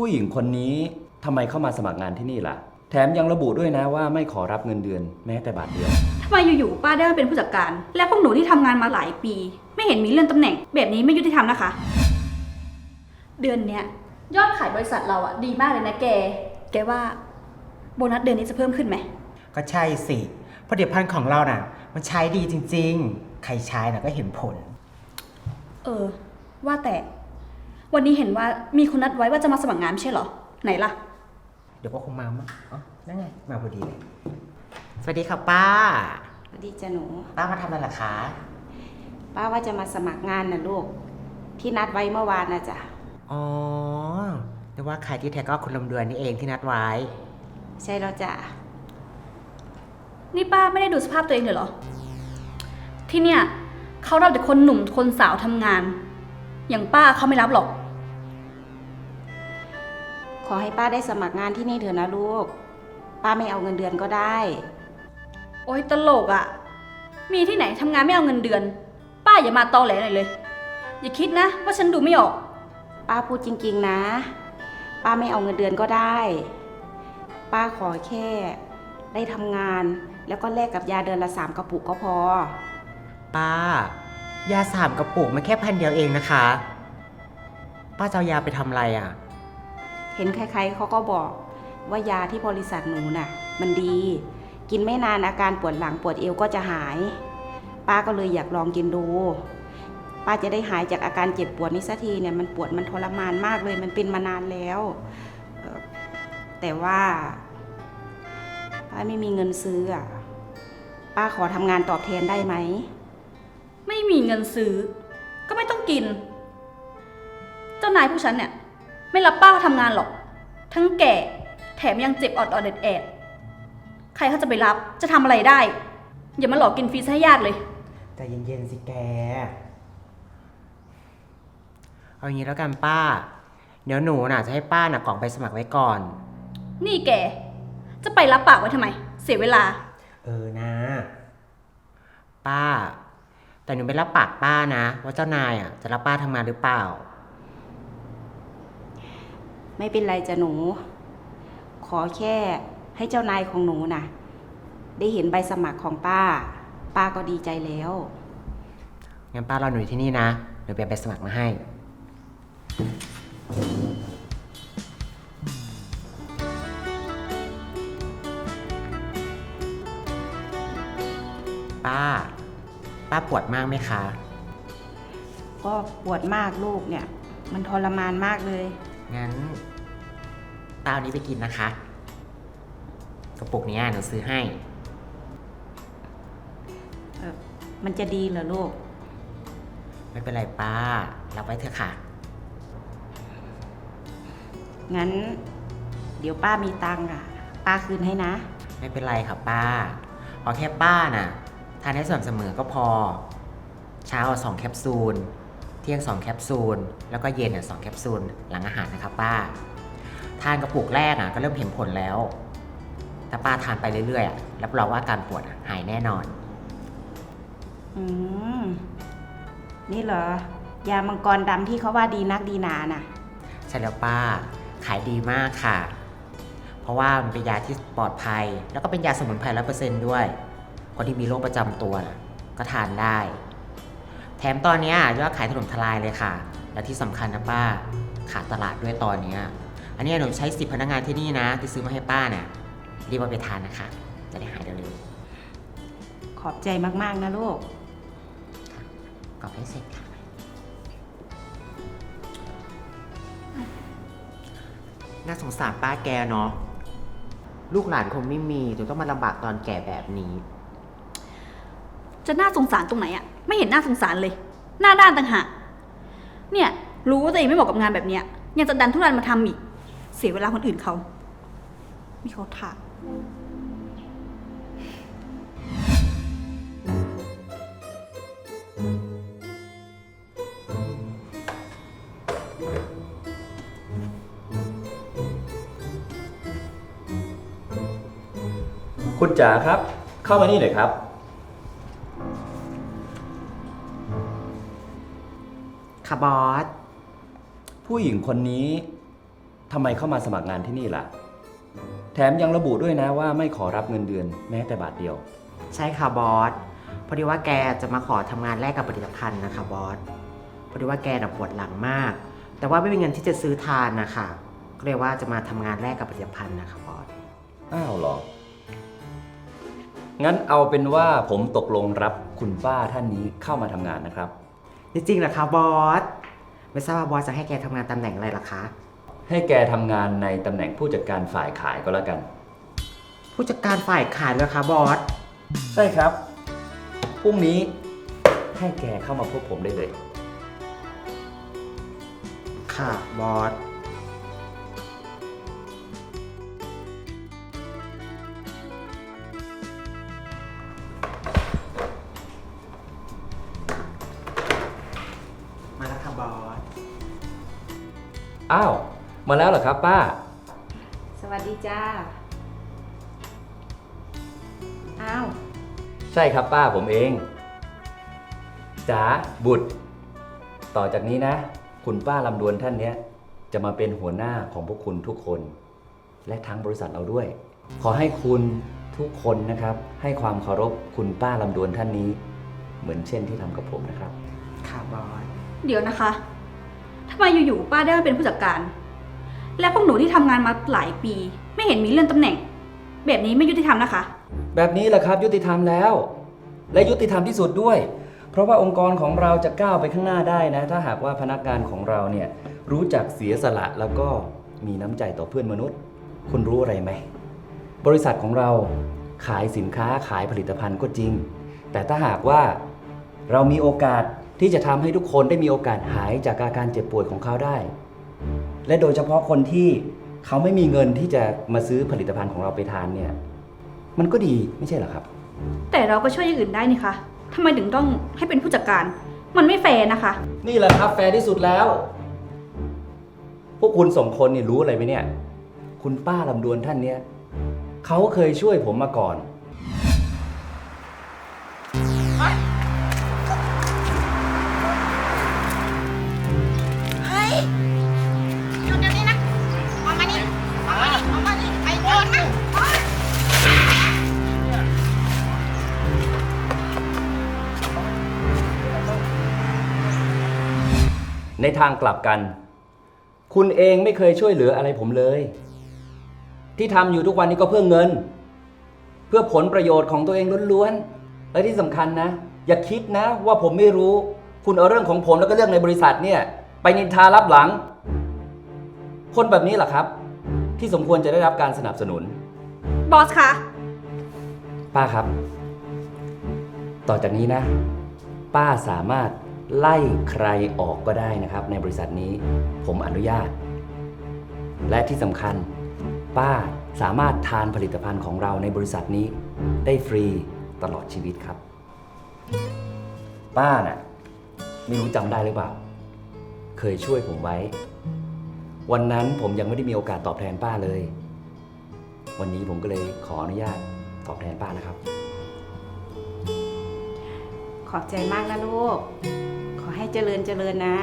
ผู้หญิงคนนี้ทำไมเข้ามาสมัครงานที่นี่ล่ะ แถมยังระบุด้วยนะว่าไม่ขอรับเงินเดือนแม้แต่บาทเดียว ทำไมอยู่ๆป้าได้มาเป็นผู้จัดการ และพวกหนูที่ทำงานมาหลายปี ไม่เห็นมีเลื่อนตำแหน่ง แบบนี้ไม่ยุติธรรมนะคะ เดือนเนี้ยยอดขายบริษัทเราอะดีมากเลยนะแก แกว่าโบนัสเดือนนี้จะเพิ่มขึ้นไหม ก็ใช่สิผลิตภัณฑ์ของเราน่ะ มันใช้ดีจริง ๆ ใครใช้น่ะก็เห็นผล เออ ว่าแต่ วันนี้เห็นว่ามีคนนัดไว้ว่าจะมาสมัครงานไม่ใช่เหรอ ไหนล่ะ เดี๋ยวก็คงมามั้งอ๋อนั่นไง มาพอดีเลย สวัสดีค่ะป้า สวัสดีจ้ะหนู ป้ามาทำอะไรล่ะคะป้าว่าจะมาสมัครงานนะลูก ที่นัดไว้เมื่อวานนะจ๊ะอ๋อนึกว่าใครที่แท้ก็คุณลำเดือนนี่เองที่นัดไว้ ใช่แล้วจ้ะนี่ป้าไม่ได้ดูสภาพตัวเองเลยเหรอ ที่เนี่ยเขารับแต่คนหนุ่มคนสาวทำงาน อย่างป้าเขาไม่รับหรอกข อให้ป้าได้สมัครงานที่นี่เถอะนะลูก ป้าไม่เอาเงินเดือนก็ได้ โอ๊ยตลกอะ่ะ มีที่ไหนทำงานไม่เอาเงินเดือน ป้าอย่ามาตอแหลหน่อยเลย อย่าคิดนะ ว่าฉันดูไม่ออก ป้าพูดจริงๆนะ ป้าไม่เอาเงินเดือนก็ได้ ป้าขอแค่ ได้ทำงาน แล้วก็แลกกับยาเดือนละสามกระปุกก็พอ ป้า ยาสามกระปุกมันแค่พันเดียวเองนะคะ ป้าจะเอายาไปทำอะไรอะเห็นใครๆเขาก็บอกว่ายาที่บริษัทหนูน่ะ มันดี กินไม่นานอาการปวดหลังปวดเอวก็จะหาย ป้าก็เลยอยากลองกินดู ป้าจะได้หายจากอาการเจ็บปวดนี้สักทีเนี่ยมันปวดมันทรมานมากเลยมันเป็นมานานแล้ว แต่ว่าป้าไม่มีเงินซื้ออะป้าขอทำงานตอบแทนได้ไหม ไม่มีเงินซื้อ ก็ไม่ต้องกิน เจ้านายผู้ฉันเนี่ย ไม่รับป้าทำงานหรอก ทั้งแก่ แถมยังเจ็บออดออดแอดแอดใครเขาจะไปรับจะทำอะไรได้ อย่ามาหลอกกินฟรีซะให้ยากเลย ใจเย็นๆสิแก เอาอย่างนี้แล้วกันป้า เดี๋ยวหนูน่ะจะให้ป้าน่ะกล่องไปสมัครไว้ก่อน นี่แก จะไปรับปากไว้ทำไม เสียเวลา เออนะ ป้า แต่หนูไม่รับปากป้านะ ว่าเจ้านายอะจะรับป้าทำงานหรือเปล่า ไม่เป็นไรจ้ะหนู ขอแค่ให้เจ้านายของหนูน่ะได้เห็นใบสมัครของป้า ป้าก็ดีใจแล้ว งั้นป้ารอหนูอยู่ที่นี่นะเดี๋ยวเปียไปสมัครมาให้ ป้า ป้าปวดมากไหมคะ ก็ปวดมากลูกเนี่ย มันทรมานมากเลย งั้นป้าเอานี้ไปกินนะคะ กระปุกเนี้ยหนูซื้อให้ เออมันจะดีเหรอลูก ไม่เป็นไรป้า รับไว้เถอะค่ะ งั้น เดี๋ยวป้ามีตังค์อะ ป้าคืนให้นะ ไม่เป็นไรค่ะป้าขอแค่ป้าน่ะ ทานให้สม่ำเสมอก็พอ เช้าสองแคปซูล เที่ยงสองแคปซูล แล้วก็เย็นอะสองแคปซูลหลังอาหารนะครับป้า ทานกระปุกแรกอะก็เริ่มเห็นผลแล้ว ถ้าป้าทานไปเรื่อยๆอะรับรองว่าอาการปวดอะหายแน่นอน อืม นี่เหรอ ยามังกรดำที่เขาว่าดีนักดีหนาน่ะ ใช่แล้วป้าขายดีมากค่ะ เพราะว่ามันเป็นยาที่ปลอดภัย แล้วก็เป็นยาสมุนไพรร้อเปอร์เซนต์ด้วย คนที่มีโรคประจำตัวน่ะก็ทานได้ แถมตอนเนี้ยยอดขายถล่มทลายเลยค่ะ และที่สำคัญนะป้าขาดตลาดด้วยตอนเนี้ยอันเนี้ยหนูใช้สิบพนักงานที่นี่นะ ที่ซื้อมาให้ป้าเนี่ยรีบเอาไปทานนะคะ จะได้หายเร็วขอบใจมากๆนะลูกๆกรอบให้เสร็จค่ะ น่าสงสารป้าแกเนาะลูกหลานคงไม่มีถึงต้องมาลำบากตอนแก่แบบนี้ จะน่าสงสารตรงไหนอะ ไม่เห็นน่าสงสารเลย หน้าด้านต่างหากเนี่ย รู้ว่าตัวเองไม่เหมาะกับงานแบบเนี้ย ยังจะดันทุรันมาทำอีก เสียเวลาคนอื่นเขาไม่เขาท่าคุณจ๋าครับ เข้ามานี่หน่อยครับ ค่ะบอส ผู้หญิงคนนี้ทำไมเข้ามาสมัครงานที่นี่ล่ะ แถมยังระบุด้วยนะว่าไม่ขอรับเงินเดือนแม้แต่บาทเดียว ใช่ค่ะบอส พอดีว่าแกจะมาขอทำงานแลกกับผลิตภัณฑ์นะคะบอส พอดีว่าแกน่ะปวดหลังมาก แต่ว่าไม่มีเงินที่จะซื้อทานนะคะก็เลยว่าจะมาทำงานแลกกับผลิตภัณฑ์นะคะบอส อ้าวเหรอ งั้นเอาเป็นว่าผมตกลงรับคุณป้าท่านนี้เข้ามาทำงานนะครับ จริงๆเหรอคะบอส ไม่ทราบว่าบอสจะให้แกทำงานตำแหน่งอะไรล่ะคะ ให้แกทำงานในตำแหน่งผู้จัดการฝ่ายขายก็แล้วกัน ผู้จัดการฝ่ายขายเลยคะบอส ใช่ครับ พรุ่งนี้ให้แกเข้ามาพบผมได้เลย ค่ะบอส อ้าว มาแล้วเหรอครับป้า สวัสดีจ้า อ้าว ใช่ครับป้าผมเองจ๋าบุตร ต่อจากนี้นะ คุณป้าลำดวนท่านเนี้ย จะมาเป็นหัวหน้าของพวกคุณทุกคน และทั้งบริษัทเราด้วย ขอให้คุณทุกคนนะครับ ให้ความเคารพคุณป้าลำดวนท่านนี้ เหมือนเช่นที่ทำกับผมนะครับ ค่ะบอส เดี๋ยวนะคะ ทำไมอยู่ๆป้าได้มาเป็นผู้จัดการ และพวกหนูที่ทำงานมาหลายปี ไม่เห็นมีเลื่อนตำแหน่ง แบบนี้ไม่ยุติธรรมนะคะ แบบนี้แหละครับยุติธรรมแล้ว และยุติธรรมที่สุดด้วย เพราะว่าองค์กรของเราจะก้าวไปข้างหน้าได้นะ ถ้าหากว่าพนักงานของเราเนี่ยรู้จักเสียสละแล้วก็มีน้ำใจต่อเพื่อนมนุษย์ คุณรู้อะไรไหม บริษัทของเราขายสินค้าขายผลิตภัณฑ์ก็จริง แต่ถ้าหากว่าเรามีโอกาส ที่จะทำให้ทุกคนได้มีโอกาสหายจากอาการเจ็บป่วยของเขาได้ และโดยเฉพาะคนที่เขาไม่มีเงินที่จะมาซื้อผลิตภัณฑ์ของเราไปทานเนี่ย มันก็ดีไม่ใช่เหรอครับ แต่เราก็ช่วยอย่างอื่นได้นี่คะทำไมถึงต้องให้เป็นผู้จัดการ มันไม่แฟร์นะคะ นี่แหละครับแฟร์ที่สุดแล้ว พวกคุณสองคนนี่รู้อะไรไหมเนี่ย คุณป้าลำดวนท่านเนี้ยเขาเคยช่วยผมมาก่อน หยุดเดี๋ยวนี้นะออกมานี่ออกมานี่ออกมานี่ไอ้โจรนะโอ๊ยในทางกลับกัน คุณเองไม่เคยช่วยเหลืออะไรผมเลย ที่ทำอยู่ทุกวันนี้ก็เพื่อเงิน เพื่อผลประโยชน์ของตัวเองล้วนๆและที่สำคัญนะ อย่าคิดนะว่าผมไม่รู้ คุณเอาเรื่องของผมแล้วก็เรื่องในบริษัทเนี่ย ไปนินทารับหลัง คนแบบนี้แหละครับ ที่สมควรจะได้รับการสนับสนุน บอสคะ ป้าครับ ต่อจากนี้นะ ป้าสามารถไล่ใครออกก็ได้นะครับ ในบริษัทนี้ผมอนุญาต และที่สำคัญ ป้าสามารถทานผลิตภัณฑ์ของเราในบริษัทนี้ ได้ฟรีตลอดชีวิตครับ ป้าน่ะไม่รู้จำได้หรือเปล่า เคยช่วยผมไว้ วันนั้นผมยังไม่ได้มีโอกาสตอบแทนป้าเลย วันนี้ผมก็เลยขออนุญาตตอบแทนป้านะครับ ขอบใจมากนะลูก ขอให้เจริญเจริญนะ